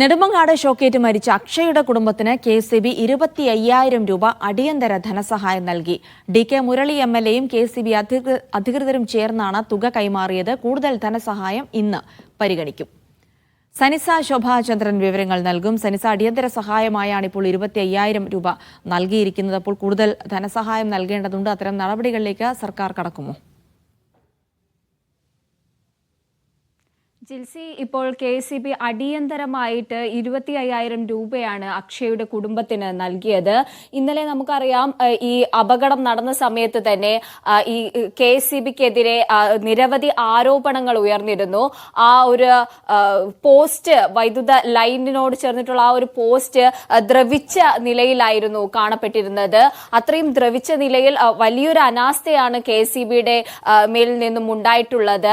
നെടുമങ്ങാട് ഷോക്കേറ്റ് മരിച്ച അക്ഷയുടെ കുടുംബത്തിന് കെ സി ബി ഇരുപത്തി അയ്യായിരം രൂപ അടിയന്തര ധനസഹായം നൽകി. D K Murali M L എയും കെ സി ബി അധികൃതരും ചേർന്നാണ് തുക കൈമാറിയത്. കൂടുതൽ ധനസഹായം ഇന്ന് പരിഗണിക്കും. സനിസ ശോഭാചന്ദ്രൻ വിവരങ്ങൾ നൽകും. സനിസ അടിയന്തര സഹായമായാണ് ഇപ്പോൾ ഇരുപത്തി അയ്യായിരം രൂപ നൽകിയിരിക്കുന്നത്. അപ്പോൾ കൂടുതൽ ധനസഹായം നൽകേണ്ടതുണ്ട്. അത്തരം നടപടികളിലേക്ക് സർക്കാർ കടക്കുമോ? ജിൽസി ഇപ്പോൾ കെ സി ബി അടിയന്തരമായിട്ട് ഇരുപത്തി അയ്യായിരം രൂപയാണ് അക്ഷയുടെ കുടുംബത്തിന് നൽകിയത്. ഇന്നലെ നമുക്കറിയാം ഈ അപകടം നടന്ന സമയത്ത് തന്നെ ഈ കെ സി ബിക്കെതിരെ നിരവധി ആരോപണങ്ങൾ ഉയർന്നിരുന്നു. ആ ഒരു പോസ്റ്റ് വൈദ്യുത ലൈനിനോട് ചേർന്നിട്ടുള്ള ആ ഒരു പോസ്റ്റ് ദ്രവിച്ച നിലയിലായിരുന്നു കാണപ്പെട്ടിരുന്നത്. അത്രയും ദ്രവിച്ച നിലയിൽ വലിയൊരു അനാസ്ഥയാണ് കെ സി ബിയുടെ മേലിൽ നിന്നും ഉണ്ടായിട്ടുള്ളത്.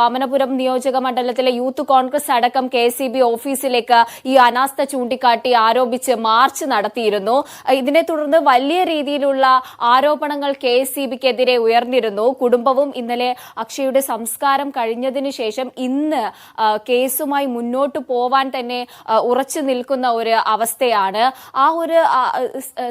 വാമനപുരം നിയോജക മണ്ഡലത്തിലെ യൂത്ത് കോൺഗ്രസ് അടക്കം കെ ഓഫീസിലേക്ക് ഈ അനാസ്ഥ ചൂണ്ടിക്കാട്ടി ആരോപിച്ച് മാർച്ച് നടത്തിയിരുന്നു. ഇതിനെ തുടർന്ന് വലിയ രീതിയിലുള്ള ആരോപണങ്ങൾ കെ സി ബിക്കെതിരെ ഉയർന്നിരുന്നു. കുടുംബവും ഇന്നലെ അക്ഷയുടെ സംസ്കാരം കഴിഞ്ഞതിനു ശേഷം ഇന്ന് കേസുമായി മുന്നോട്ട് പോവാൻ തന്നെ ഉറച്ചു നിൽക്കുന്ന ഒരു അവസ്ഥയാണ്. ആ ഒരു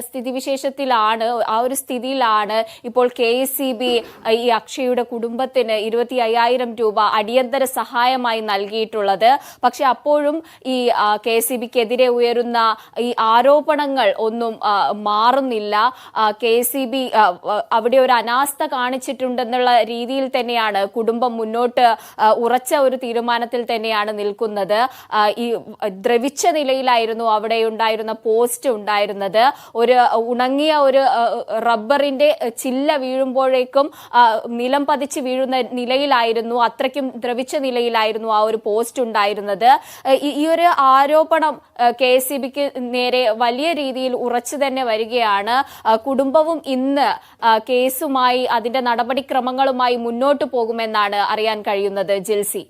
സ്ഥിതിവിശേഷത്തിലാണ് ആ ഒരു സ്ഥിതിയിലാണ് ഇപ്പോൾ കെ സി ബി ഈ അക്ഷയുടെ കുടുംബത്തിന് ഇരുപത്തി അയ്യായിരം രൂപ അടിയന്തര സഹായമായി നൽകിയിട്ടുള്ളത്. പക്ഷെ അപ്പോഴും ഈ കെ സി ബിക്കെതിരെ ഉയരുന്ന ഈ ആരോപണങ്ങൾ ഒന്നും മാറുന്നില്ല. കെ സി ബി അവിടെ ഒരു അനാസ്ഥ കാണിച്ചിട്ടുണ്ടെന്നുള്ള രീതിയിൽ തന്നെയാണ് കുടുംബം മുന്നോട്ട് ഉറച്ച ഒരു തീരുമാനത്തിൽ തന്നെയാണ് നിൽക്കുന്നത്. ഈ ദ്രവിച്ച നിലയിലായിരുന്നു അവിടെ ഉണ്ടായിരുന്ന പോസ്റ്റ് ഉണ്ടായിരുന്നത്. ഒരു ഉണങ്ങിയ ഒരു റബ്ബറിന്റെ ചില്ല വീഴുമ്പോഴേക്കും നിലം പതിച്ച് വീഴുന്ന നിലയിലായിരുന്നു. അത്രയ്ക്കും ദ്രവിച്ച നിലയിലായിരുന്നു ആ ഒരു പോസ്റ്റ് ഉണ്ടായിരുന്നത്. ഈ ഒരു ആരോപണം കെ എസ് സി ബിക്ക് നേരെ വലിയ രീതിയിൽ ഉറച്ചു തന്നെ വരികയാണ്. കുടുംബവും ഇന്ന് കേസുമായി അതിന്റെ നടപടിക്രമങ്ങളുമായി മുന്നോട്ട് പോകുമെന്നാണ് അറിയാൻ കഴിയുന്നത്. ജിൽസി.